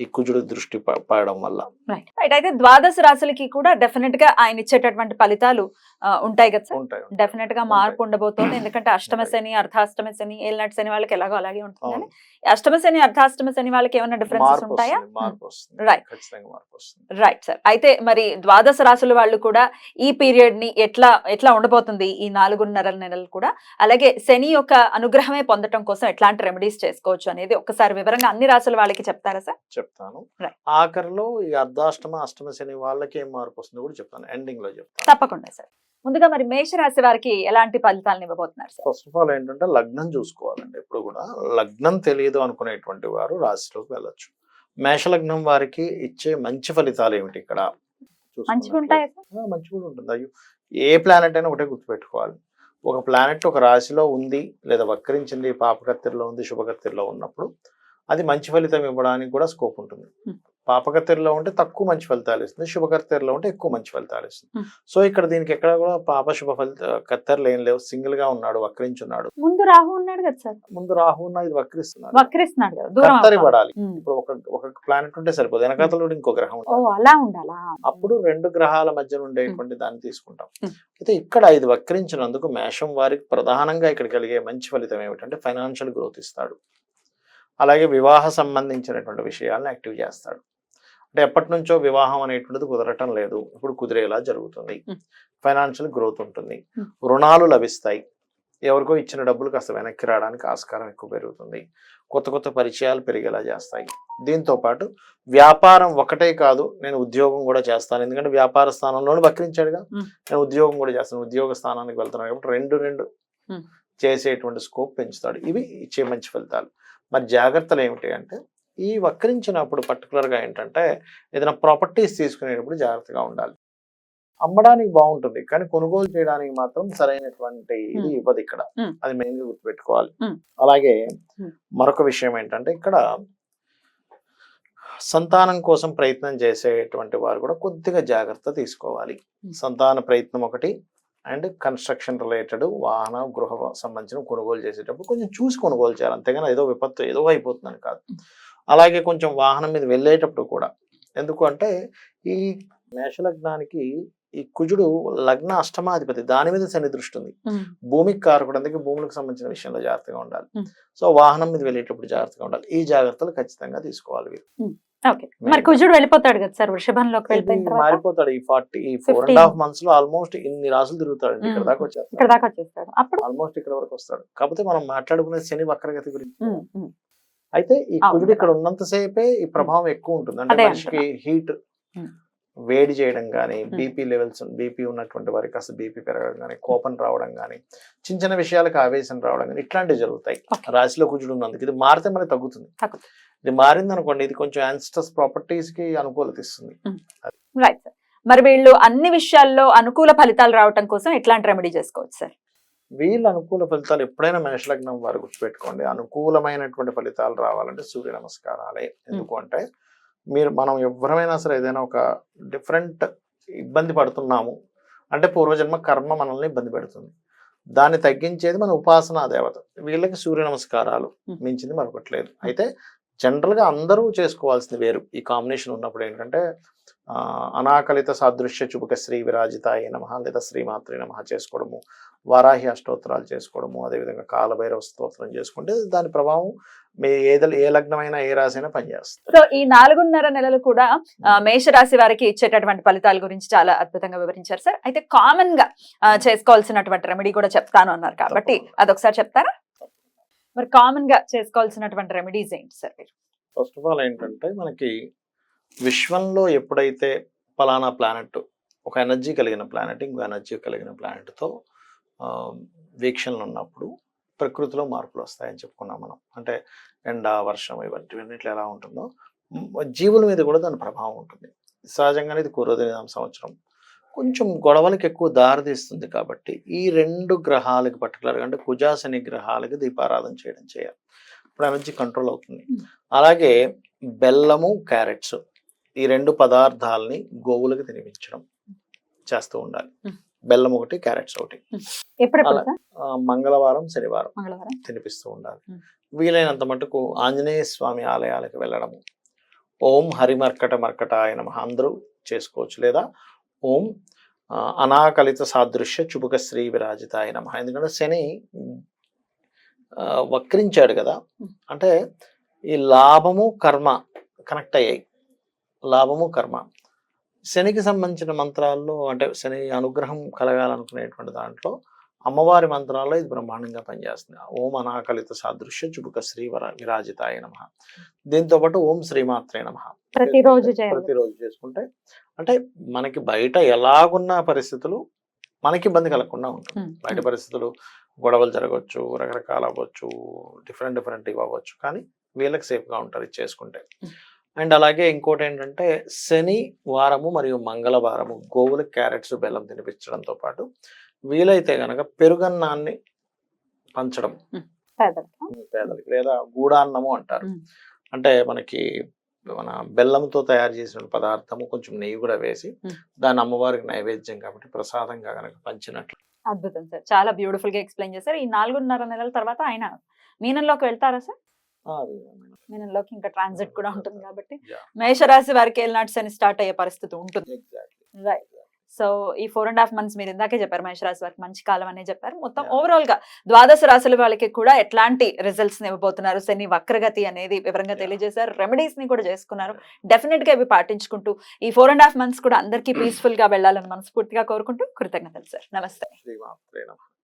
ఈ కుజుడు దృష్టి పడడం వల్ల. రైట్ రైట్ అయితే ద్వాదశ రాశులకి కూడా డెఫినెట్గా ఆయన ఇచ్చేటటువంటి ఫలితాలు ఉంటాయి కదా ఉంటాయి డెఫినెట్గా మార్పు ఉండబోతోంది. ఎందుకంటే అష్టమ శని అర్ధాష్టమ శని ఏళ్ళనాటి శని వాళ్ళకి ఎలాగో అలాగే ఉంటుంది కానీ అష్టమ శని అర్ధాష్టమ శని వాళ్ళకి ఏమైనా డిఫరెన్సెస్ ఉంటాయా? వస్తుంది రైట్ సార్ అయితే మరి ద్వాదశ రాశుల వాళ్ళు కూడా ఈ పీరియడ్ని ఎట్లా ఎట్లా ఉండబోతుంది ఈ నాలుగున్నర నెలలు కూడా? అలాగే శని యొక్క అనుగ్రహమే పొందటం కోసం ఎట్లాంటి రెమెడీస్ చేసుకోవచ్చు అనేది ఒక్కసారి వివరంగా అన్ని రాశుల వాళ్ళకి చెప్తారా సార్? చెప్తాను. ఆఖరిలో ఈ అర్ధాష్టమ అష్టమ శని వాళ్ళకి ఏం మార్పు వస్తుందో కూడా చెప్తాను. ఎండింగ్లో చెప్తాను. తప్పకుండా సార్. ముందుగా మరి మేషరాశి వారికి ఎలాంటి ఫలితాలను ఇవ్వబోతున్నారు సార్? ఫస్ట్ ఆఫ్ ఆల్ ఏంటంటే లగ్నం చూసుకోవాలండి. ఎప్పుడు కూడా లగ్నం తెలియదు అనుకునేటువంటి వారు రాశిలోకి వెళ్ళొచ్చు. మేషలగ్నం వారికి ఇచ్చే మంచి ఫలితాలు ఏమిటి ఇక్కడ? మంచిగా ఉంటాయా మంచిగా ఉంటుంది. అయ్యో ఏ ప్లానెట్ అయినా ఒకటే గుర్తుపెట్టుకోవాలి. ఒక ప్లానెట్ ఒక రాశిలో ఉంది లేదా వక్రించింది పాపకత్తిరిలో ఉంది శుభకత్తిరిలో ఉన్నప్పుడు అది మంచి ఫలితం ఇవ్వడానికి కూడా స్కోప్ ఉంటుంది. పాపకత్తిరిలో ఉంటే తక్కువ మంచి ఫలితాలు ఇస్తుంది శుభకత్తిరిలో ఉంటే ఎక్కువ మంచి ఫలితాలు ఇస్తుంది. సో ఇక్కడ దీనికి ఎక్కడ కూడా పాప శుభ ఫలిత కత్తెరలు ఏం లేవు సింగిల్గా ఉన్నాడు వక్రించున్నాడు ముందు రాహు ఉన్నాడు కదా సార్ ముందు రాహు ఉన్న ఇది వక్రిస్తున్నాడు వక్రిస్తున్నాడు కత్తరి. పడాలి. ఇప్పుడు ఒక ఒక ప్లానెట్ ఉంటే సరిపోదు వెనకాతలో ఇంకో గ్రహం. అలా ఉండాలా అప్పుడు రెండు గ్రహాల మధ్య ఉండేటువంటి దాన్ని తీసుకుంటాం. అయితే ఇక్కడ ఇది వక్రించినందుకు మేషం వారికి ప్రధానంగా ఇక్కడ కలిగే మంచి ఫలితం ఏమిటంటే ఫైనాన్షియల్ గ్రోత్ ఇస్తాడు అలాగే వివాహ సంబంధించినటువంటి విషయాలను యాక్టివ్ చేస్తాడు. అంటే ఎప్పటి నుంచో వివాహం అనేటువంటిది కుదరటం లేదు. ఇప్పుడు కుదిరేలా జరుగుతుంది. ఫైనాన్షియల్ గ్రోత్ ఉంటుంది. రుణాలు లభిస్తాయి. ఎవరికో ఇచ్చిన డబ్బులు కాస్త వెనక్కి రావడానికి ఆస్కారం ఎక్కువ పెరుగుతుంది. కొత్త కొత్త పరిచయాలు పెరిగేలా చేస్తాయి. దీంతో పాటు వ్యాపారం ఒకటే కాదు నేను ఉద్యోగం కూడా చేస్తాను. ఎందుకంటే వ్యాపార స్థానంలోనే వక్రించాడుగా. నేను ఉద్యోగం కూడా చేస్తాను. ఉద్యోగ స్థానానికి వెళ్తున్నాను కాబట్టి రెండు రెండు. చేసేటువంటి స్కోప్ పెంచుతాడు. ఇవి ఇచ్చే మంచి ఫలితాలు. మరి జాగ్రత్తలు ఏమిటి అంటే ఈ వక్రించినప్పుడు particular గా ఏంటంటే ఏదైనా ప్రాపర్టీస్ తీసుకునేటప్పుడు జాగ్రత్తగా ఉండాలి అమ్మడానికి బాగుంటుంది కానీ కొనుగోలు చేయడానికి మాత్రం సరైనటువంటి ఇది. ఇవ్వదు ఇక్కడ. అది మెయిన్గా గుర్తుపెట్టుకోవాలి. అలాగే. మరొక విషయం ఏంటంటే ఇక్కడ సంతానం కోసం ప్రయత్నం చేసేటువంటి వారు కూడా కొద్దిగా జాగ్రత్త తీసుకోవాలి. సంతాన ప్రయత్నం ఒకటి అండ్ కన్స్ట్రక్షన్ రిలేటెడ్ వాహన గృహ సంబంధించిన కొనుగోలు చేసేటప్పుడు కొంచెం చూసి కొనుగోలు చేయాలి. అంతేగాని ఏదో విపత్తు ఏదో అయిపోతుందని కాదు. అలాగే కొంచెం వాహనం మీద వెళ్ళేటప్పుడు కూడా ఎందుకు అంటే ఈ మేషలగ్నానికి ఈ కుజుడు లగ్న అష్టమాధిపతి దాని మీద శని దృష్టి ఉంది. భూమికి కారకుడు అందుకే భూములకు సంబంధించిన విషయంలో జాగ్రత్తగా ఉండాలి. సో వాహనం మీద వెళ్ళేటప్పుడు జాగ్రత్తగా ఉండాలి. ఈ జాగ్రత్తలు ఖచ్చితంగా తీసుకోవాలి వీరు. మరి కుజుడు వెళ్ళిపోతాడు కదా సార్ వృషభంలోకి వెళ్ళిపోయిన మారిపోతాడు ఈ ఫార్టీ ఈ ఫోర్ అండ్ 15. హాఫ్ మంత్స్లో ఆల్మోస్ట్ ఇన్ని రాసులు తిరుగుతాడు ఇక్కడ. దాకా వచ్చేస్తాడు. ఇక్కడ దాకా వచ్చేస్తాడు. అప్పుడు? ఆల్మోస్ట్ ఇక్కడ వరకు వస్తాడు. కాకపోతే మనం మాట్లాడుకునే శని వక్రగతి గురించి. అయితే ఈ కుజుడు ఇక్కడ. ఉన్నంతసేపే ఈ ప్రభావం ఎక్కువ ఉంటుంది. అంటే మనిషికి హీట్. వేడి చేయడం కానీ. బీపీ లెవెల్స్ బీపీ ఉన్నటువంటి వారికి కాస్త బీపీ పెరగడం కానీ కోపం రావడం కానీ చిన్న చిన్న విషయాలకు ఆవేశం రావడం కానీ ఇట్లాంటివి జరుగుతాయి. రాశిలో కుజుడు ఉన్నందుకు. ఇది మారితే మనకి తగ్గుతుంది. ఇది మారింది అనుకోండి ఇది కొంచెం యాన్స్టస్ ప్రాపర్టీస్కి అనుకూలత ఇస్తుంది రైట్ సార్ మరి వీళ్ళు అన్ని విషయాల్లో అనుకూల ఫలితాలు రావటం కోసం ఎట్లాంటి రెమెడీ చేసుకోవచ్చు సార్ వీళ్ళ అనుకూల ఫలితాలు ఎప్పుడైనా మేషలగ్నం వారు గుర్తుపెట్టుకోండి. అనుకూలమైనటువంటి ఫలితాలు రావాలంటే సూర్య నమస్కారాలే. ఎందుకు అంటే మీరు మనం ఎవరమైనా సరే ఏదైనా ఒక డిఫరెంట్ ఇబ్బంది పడుతున్నాము అంటే పూర్వజన్మ కర్మ మనల్ని ఇబ్బంది పెడుతుంది. దాన్ని తగ్గించేది మన ఉపాసనా దేవత. వీళ్ళకి సూర్య నమస్కారాలు. మించింది మరొకటి లేదు. అయితే జనరల్గా అందరూ చేసుకోవాల్సింది వేరు. ఈ కాంబినేషన్ ఉన్నప్పుడు ఏంటంటే ఆ, అనాకలిత సాదృశ్య చుబుక శ్రీ విరాజితాయ నమ లేదా శ్రీమాత్రి నమ చేసుకోవడము వారాహి అష్టోత్తరాలు చేసుకోవడము అదేవిధంగా కాలభైరవ స్తోత్రం చేసుకుంటే దాని ప్రభావం మీ ఏద ఏ లగ్నమైనా ఏ రాశి అయినా పనిచేస్తుంది. సో ఈ నాలుగున్నర నెలలు కూడా మేషరాశి వారికి ఇచ్చేటటువంటి ఫలితాల గురించి చాలా అద్భుతంగా వివరించారు సార్. అయితే కామన్గా చేసుకోవాల్సినటువంటి రెమెడీ కూడా చెప్తాను అన్నారు కాబట్టి. అదొకసారి చెప్తారా? మరి కామన్గా చేసుకోవాల్సినటువంటి రెమెడీస్ ఏంటి సార్ మీరు? ఫస్ట్ ఆఫ్ ఆల్ ఏంటంటే మనకి విశ్వంలో ఎప్పుడైతే ఫలానా ప్లానెట్ ఒక ఎనర్జీ కలిగిన ప్లానెట్ ఇంకో ఎనర్జీ కలిగిన ప్లానెట్తో వీక్షణలు ఉన్నప్పుడు ప్రకృతిలో మార్పులు వస్తాయని చెప్పుకున్నాం మనం. అంటే ఎండ వర్షం ఇవన్నీ ఎలా ఉంటుందో జీవుల మీద కూడా దాని ప్రభావం ఉంటుంది. సహజంగానే ఇది కురోదిన సంవత్సరం. కొంచెం గొడవలకి ఎక్కువ దారితీస్తుంది కాబట్టి ఈ రెండు గ్రహాలకి పర్టికులర్గా అంటే కుజాశని గ్రహాలకి దీపారాధన చేయడం చేయాలి. ఇప్పుడు ఎనర్జీ కంట్రోల్ అవుతుంది. అలాగే బెల్లము క్యారెట్స్ ఈ రెండు పదార్థాలని గోవులకు తినిపించడం చేస్తూ ఉండాలి. బెల్లం ఒకటి క్యారెట్స్ ఒకటి. మంగళవారం శనివారం తినిపిస్తూ ఉండాలి. వీలైనంత మటుకు ఆంజనేయ స్వామి ఆలయాలకు వెళ్ళడము. ఓం హరిమర్కట మర్కటాయ నమ. అందరూ చేసుకోవచ్చు లేదా ఓం అనాకలిత సాదృశ్య చుబుక శ్రీ విరాజితాయ నమ. ఎందుకంటే శని వక్రించాడు కదా. అంటే ఈ లాభము కర్మ కనెక్ట్ అయ్యాయి. లాభము కర్మ. శనికి సంబంధించిన మంత్రాల్లో అంటే శని అనుగ్రహం కలగాలనుకునేటువంటి దాంట్లో అమ్మవారి మంత్రాల్లో ఇది బ్రహ్మాండంగా పనిచేస్తుంది. ఓం అనాకలిత సాదృశ్య చుబుక శ్రీ వర విరాజితాయ నమ. దీంతో పాటు ఓం శ్రీమాత్రే నమ. ప్రతిరోజు ప్రతిరోజు చేసుకుంటే అంటే మనకి బయట ఎలాగున్న పరిస్థితులు మనకి ఇబ్బంది కలగకుండా ఉంటుంది. బయట. పరిస్థితులు గొడవలు జరగవచ్చు రకరకాల అవ్వచ్చు డిఫరెంట్ డిఫరెంట్ అవ్వచ్చు. కానీ వీళ్ళకి సేఫ్గా ఉంటారు ఇది చేసుకుంటే. అండ్ అలాగే ఇంకోటి ఏంటంటే శని వారము మరియు మంగళవారము గోవులకు క్యారెట్స్ బెల్లం తినిపించడంతో పాటు వీలైతే గనక పెరుగన్నాన్ని పంచడం. పేదలకు. లేదా గూడాన్నము అంటారు. అంటే మనకి మన బెల్లంతో తయారు చేసిన పదార్థము కొంచెం నెయ్యి కూడా వేసి. దాన్ని అమ్మవారికి నైవేద్యం కాబట్టి ప్రసాదంగా కనుక పంచినట్లు. అద్భుతం సార్. చాలా బ్యూటిఫుల్గా ఎక్స్ప్లెయిన్ చేశారు. ఈ నాలుగున్నర నెలల తర్వాత ఆయన మీనంలోకి వెళ్తారా సార్? మీనంలోకి. ఇంకా ట్రాన్సిట్ కూడా ఉంటుంది కాబట్టి. మేషరాశి వారికి ఏలినాటి శని స్టార్ట్ అయ్యే పరిస్థితి ఉంటుంది. Exactly. రైట్ సో ఈ ఫోర్ అండ్ హాఫ్ మంత్స్ మీరు ఇందాకే చెప్పారు మేషరాశి వారికి మంచి కాలం అనే చెప్పారు. మొత్తం. ఓవరాల్గా ద్వాదశ రాశుల వాళ్ళకి కూడా ఎట్లాంటి రిజల్ట్స్ ఇవ్వబోతున్నారు? శని వక్రగతి అనేది వివరంగా. తెలియజేశారు. రెమెడీస్ని కూడా చేసుకున్నారు. డెఫినెట్గా ఇవి పాటించుకుంటూ ఈ ఫోర్ అండ్ హాఫ్ మంత్స్ కూడా అందరికీ పీస్ఫుల్గా వెళ్ళాలని మనస్ఫూర్తిగా కోరుకుంటూ కృతజ్ఞతలు సార్ నమస్తే.